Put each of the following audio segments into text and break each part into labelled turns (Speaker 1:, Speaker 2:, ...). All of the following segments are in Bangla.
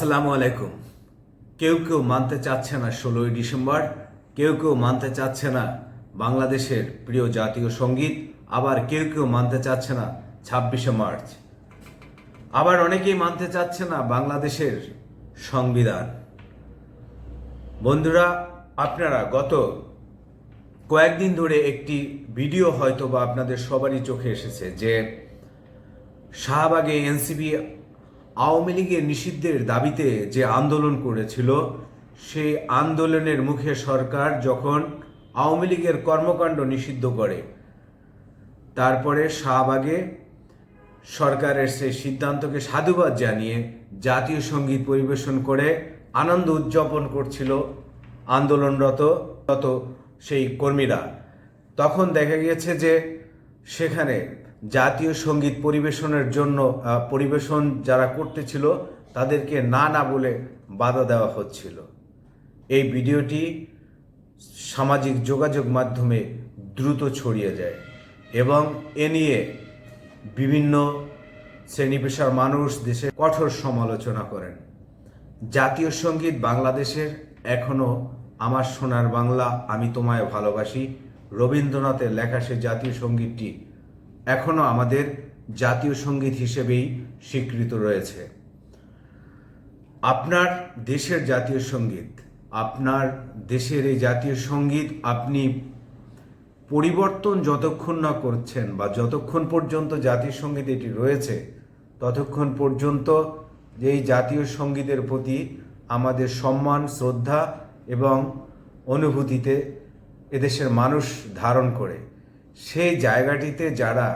Speaker 1: আসসালামু আলাইকুম। কেউ কেউ মানতে চাচ্ছে না ষোলোই ডিসেম্বর, কেউ কেউ মানতে চাচ্ছে না বাংলাদেশের প্রিয় জাতীয় সংগীত, আবার কেউ কেউ মানতে চাচ্ছে না ছাব্বিশে মার্চ। আবার অনেকেই মানতে চাচ্ছে না বাংলাদেশের সংবিধান। বন্ধুরা, আপনারা গত কয়েকদিন ধরে একটি ভিডিও হয়তো বা আপনাদের সবারই চোখে এসেছে যে শাহবাগে এনসিবি আওয়ামী লীগের নিষিদ্ধের দাবিতে যে আন্দোলন করেছিল, সেই আন্দোলনের মুখে সরকার যখন আওয়ামী লীগের কর্মকাণ্ড নিষিদ্ধ করে, তারপরে শাহবাগে সরকারের সেই সিদ্ধান্তকে সাধুবাদ জানিয়ে জাতীয় সংগীত পরিবেশন করে আনন্দ উদযাপন করছিল আন্দোলনরত সেই কর্মীরা। তখন দেখা গিয়েছে যে সেখানে জাতীয় সংগীত পরিবেশনের জন্য পরিবেশন যারা করতেছিল, তাদেরকে না না বলে বাধা দেওয়া হচ্ছিল। এই ভিডিওটি সামাজিক যোগাযোগ মাধ্যমে দ্রুত ছড়িয়ে যায় এবং এ নিয়ে বিভিন্ন শ্রেণি পেশার মানুষ দেশে কঠোর সমালোচনা করেন। জাতীয় সংগীত বাংলাদেশের এখনও আমার সোনার বাংলা আমি তোমায় ভালোবাসি। রবীন্দ্রনাথের লেখা সে জাতীয় সঙ্গীতটি এখনও আমাদের জাতীয় সংগীত হিসেবেই স্বীকৃত রয়েছে। আপনার দেশের জাতীয় সংগীত, আপনার দেশের এই জাতীয় সংগীত আপনি পরিবর্তন যতক্ষণ না করছেন বা যতক্ষণ পর্যন্ত জাতীয় সংগীত এটি রয়েছে, ততক্ষণ পর্যন্ত এই জাতীয় সঙ্গীতের প্রতি আমাদের সম্মান, শ্রদ্ধা এবং অনুভূতিতে এদেশের মানুষ ধারণ করে। সেই জায়গাটিতে যারা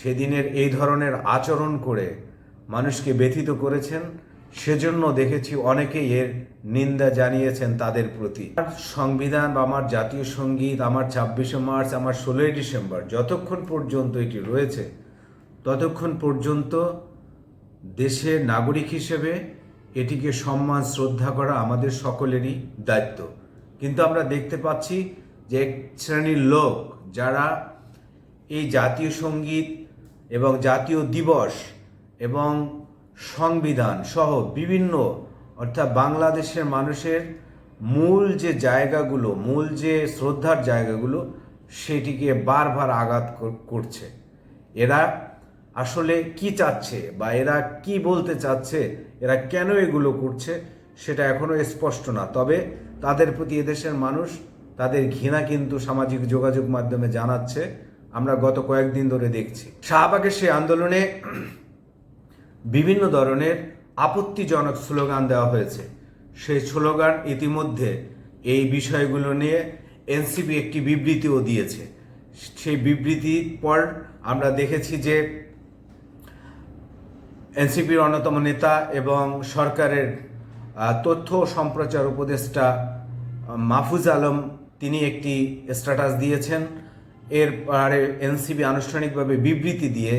Speaker 1: সেদিনের এই ধরনের আচরণ করে মানুষকে ব্যথিত করেছেন, সেজন্য দেখেছি অনেকেই এর নিন্দা জানিয়েছেন তাদের প্রতি। সংবিধান বা আমার জাতীয় সংগীত, আমার ছাব্বিশে মার্চ, আমার ষোলোই ডিসেম্বর, যতক্ষণ পর্যন্ত এটি রয়েছে, ততক্ষণ পর্যন্ত দেশের নাগরিক হিসেবে এটিকে সম্মান, শ্রদ্ধা করা আমাদের সকলেরই দায়িত্ব। কিন্তু আমরা দেখতে পাচ্ছি যে এক শ্রেণির লোক যারা এই জাতীয় সংগীত এবং জাতীয় দিবস এবং সংবিধান সহ বিভিন্ন অর্থাৎ বাংলাদেশের মানুষের মূল যে জায়গাগুলো, মূল যে শ্রদ্ধার জায়গাগুলো, সেটিকে বারবার আঘাত করছে। এরা আসলে কি চাচ্ছে বা এরা কি বলতে চাচ্ছে, এরা কেন এগুলো করছে, সেটা এখনও স্পষ্ট না। তবে তাদের প্রতি এদেশের মানুষ তাদের ঘৃণা কিন্তু সামাজিক যোগাযোগ মাধ্যমে জানাচ্ছে। আমরা গত কয়েকদিন ধরে দেখছি। শাহবাগের সেই আন্দোলনে বিভিন্ন ধরনের আপত্তিজনক স্লোগান দেওয়া হয়েছে। সেই স্লোগান ইতিমধ্যে এই বিষয়গুলো নিয়ে এনসিপি একটি বিবৃতিও দিয়েছে। সেই বিবৃতির পর আমরা দেখেছি যে এনসিপির অন্যতম নেতা এবং সরকারের তথ্য সম্প্রচার উপদেষ্টা মাহফুজ আলম তিনি একটি স্ট্যাটাস দিয়েছেন। এর পরে এনসিবি আনুষ্ঠানিকভাবে বিবৃতি দিয়ে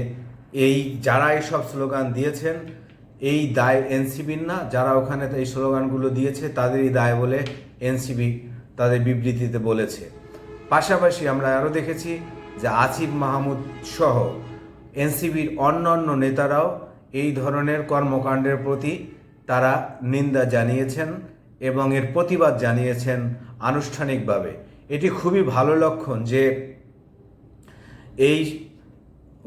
Speaker 1: এই যারা এইসব স্লোগান দিয়েছেন, এই দায় এনসিবির না, যারা ওখানে এই স্লোগানগুলো দিয়েছে, তাদেরই দায় বলে এনসিবি তাদের বিবৃতিতে বলেছে। পাশাপাশি আমরা আরও দেখেছি যে আসিফ মাহমুদ সহ এনসিবির অন্য অন্য নেতারাও এই ধরনের কর্মকাণ্ডের প্রতি তারা নিন্দা জানিয়েছেন। এবং এর প্রতিবাদ জানিয়েছেন আনুষ্ঠানিকভাবে। এটি খুবই ভালো লক্ষণ যে এই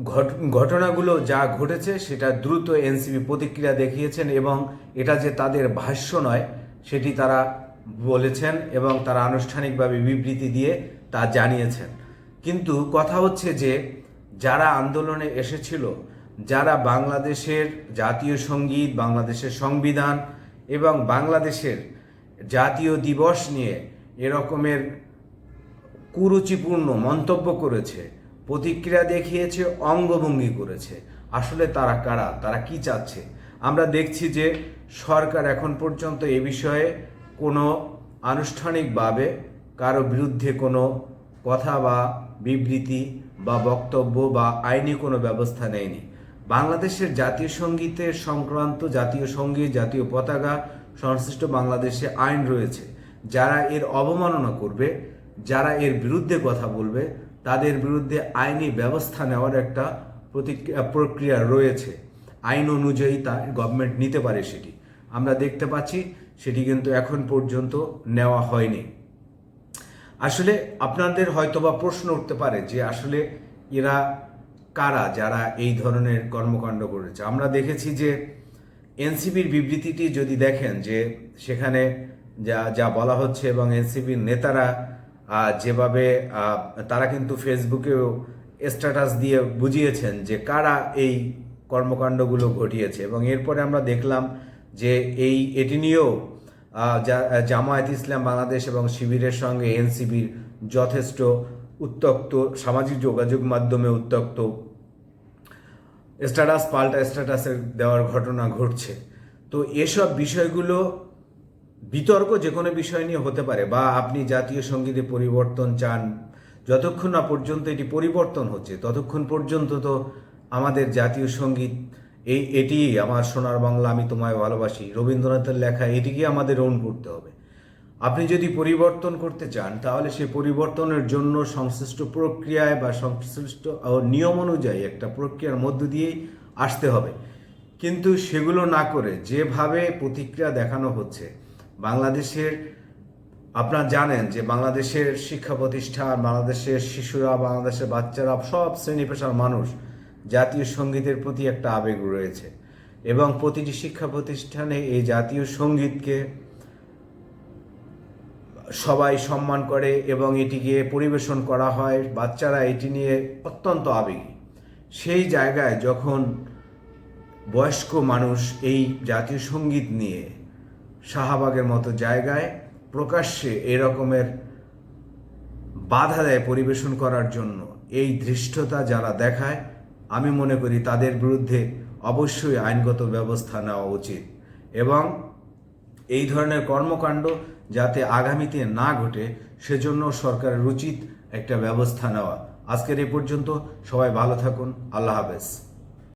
Speaker 1: ঘট- ঘটনাগুলো যা ঘটেছে সেটা দ্রুত এনসিবি প্রতিক্রিয়া দেখিয়েছেন এবং এটা যে তাদের ভাষ্য নয়, সেটি তারা বলেছেন এবং তারা আনুষ্ঠানিকভাবে বিবৃতি দিয়ে তা জানিয়েছেন। কিন্তু কথা হচ্ছে যে যারা আন্দোলনে এসেছিল, যারা বাংলাদেশের জাতীয় সংগীত, বাংলাদেশের সংবিধান এবং বাংলাদেশের জাতীয় দিবস নিয়ে এরকমের কুরুচিপূর্ণ মন্তব্য করেছে, প্রতিক্রিয়া দেখিয়েছে, অঙ্গভঙ্গি করেছে। আসলে তারা কারা? তারা কি চাচ্ছে? আমরা দেখছি যে সরকার এখন পর্যন্ত এ বিষয়ে কোনো আনুষ্ঠানিকভাবে কারও বিরুদ্ধে কোনো কথা বা বিবৃতি বা বক্তব্য বা আইনি কোনো ব্যবস্থা নেয়নি। বাংলাদেশের জাতীয় সঙ্গীতের সংক্রান্ত জাতীয় সংগীত, জাতীয় পতাকা সংশ্লিষ্ট বাংলাদেশে আইন রয়েছে। যারা এর অবমাননা করবে, যারা এর বিরুদ্ধে কথা বলবে, তাদের বিরুদ্ধে আইনি ব্যবস্থা নেওয়ার একটা প্রতিক্রিয়া প্রক্রিয়া রয়েছে। আইন অনুযায়ী তা গভর্নমেন্ট নিতে পারে সেটি। আমরা দেখতে পাচ্ছি সেটি কিন্তু এখন পর্যন্ত নেওয়া হয়নি। আসলে আপনাদের হয়তোবা প্রশ্ন উঠতে পারে যে আসলে এরা কারা যারা এই ধরনের কর্মকাণ্ড করেছে? আমরা দেখেছি যে এনসিপির বিবৃতিটি যদি দেখেন যে সেখানে যা যা বলা হচ্ছে এবং এনসিপির নেতারা যেভাবে তারা কিন্তু ফেসবুকেও স্ট্যাটাস দিয়ে বুঝিয়েছেন যে কারা এই কর্মকাণ্ডগুলো ঘটিয়েছে। এবং এরপরে আমরা দেখলাম যে এই, এটি নিয়েও জামায়াত ইসলাম বাংলাদেশ এবং শিবিরের সঙ্গে এনসিবির যথেষ্ট উত্তক্ত সামাজিক যোগাযোগ মাধ্যমে উত্তক্ত স্ট্যাটাস পাল্টা স্ট্যাটাসের দেওয়ার ঘটনা ঘটছে। তো এসব বিষয়গুলো বিতর্ক যে কোনো বিষয় নিয়ে হতে পারে বা আপনি জাতীয় সঙ্গীতে পরিবর্তন চান, যতক্ষণ না পর্যন্ত এটি পরিবর্তন হচ্ছে, ততক্ষণ পর্যন্ত তো আমাদের জাতীয় সংগীত, এই, এটি আমার সোনার বাংলা আমি তোমায় ভালোবাসি, রবীন্দ্রনাথের লেখা এটিকে আমাদের ওন করতে হবে। আপনি যদি পরিবর্তন করতে চান, তাহলে সেই পরিবর্তনের জন্য সংশ্লিষ্ট প্রক্রিয়ায় বা সংশ্লিষ্ট নিয়ম অনুযায়ী একটা প্রক্রিয়ার মধ্য দিয়েই আসতে হবে। কিন্তু সেগুলো না করে যেভাবে প্রতিক্রিয়া দেখানো হচ্ছে, বাংলাদেশের, আপনারা জানেন যে বাংলাদেশের শিক্ষা প্রতিষ্ঠান, বাংলাদেশের শিশুরা, বাংলাদেশের বাচ্চারা, সব শ্রেণি পেশার মানুষ জাতীয় সঙ্গীতের প্রতি একটা আবেগ রয়েছে। এবং প্রতিটি শিক্ষা প্রতিষ্ঠানে এই জাতীয় সঙ্গীতকে সবাই সম্মান করে এবং এটিকে পরিবেশন করা হয়, বাচ্চারা এটি নিয়ে অত্যন্ত আবেগী। সেই জায়গায় যখন বয়স্ক মানুষ এই জাতীয় সংগীত নিয়ে শাহবাগের মতো জায়গায় প্রকাশ্যে এরকমের বাধা দেয় পরিবেশন করার জন্য, এই ধৃষ্টতা যারা দেখায়, আমি মনে করি তাদের বিরুদ্ধে অবশ্যই আইনগত ব্যবস্থা নেওয়া উচিত। এবং এই ধরনের কর্মকাণ্ড যাতে আগামীতে না ঘটে, সেজন্য সরকারের উচিত একটা ব্যবস্থা নেওয়া। আজকের এ পর্যন্ত, সবাই ভালো থাকুন, আল্লাহ হাফেজ।